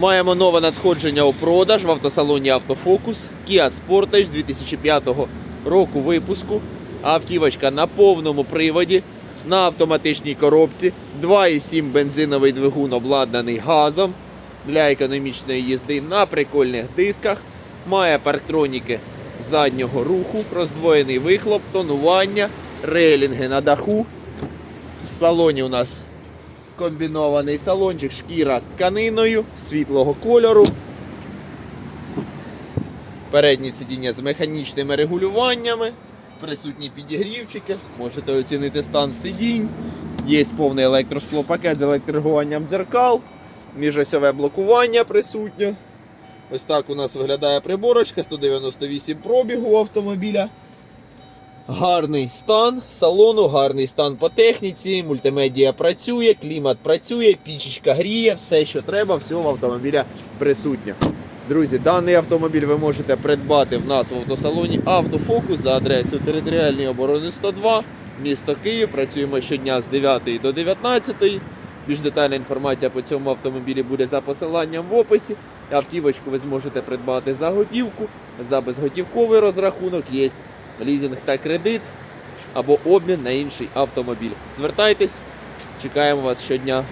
Маємо нове надходження у продаж в автосалоні Автофокус Kia Sportage 2005 року випуску. Автівочка на повному приводі, на автоматичній коробці, 2,7 бензиновий двигун обладнаний газом для економічної їзди на прикольних дисках. Має парктроніки заднього руху, роздвоєний вихлоп, тонування, рейлінги на даху. В салоні у нас комбінований салончик, шкіра з тканиною світлого кольору. Передні сидіння з механічними регулюваннями, присутні підігрівчики, можете оцінити стан сидінь. Є повний електросклопакет з електрорегулюванням дзеркал, міжосьове блокування присутнє. Ось так у нас виглядає приборочка, 198 пробігу автомобіля. Гарний стан салону, гарний стан по техніці, мультимедіа працює, клімат працює, пічечка гріє, все, що треба, все в автомобіля присутнє. Друзі, даний автомобіль ви можете придбати в нас в автосалоні Автофокус за адресою територіальної оборони 102, місто Київ. Працюємо щодня з 9 до 19. Більш детальна інформація по цьому автомобілі буде за посиланням в описі. Автівочку ви зможете придбати за готівку, за безготівковий розрахунок. Є лізинг та кредит або обмін на інший автомобіль. Звертайтесь, чекаємо вас щодня.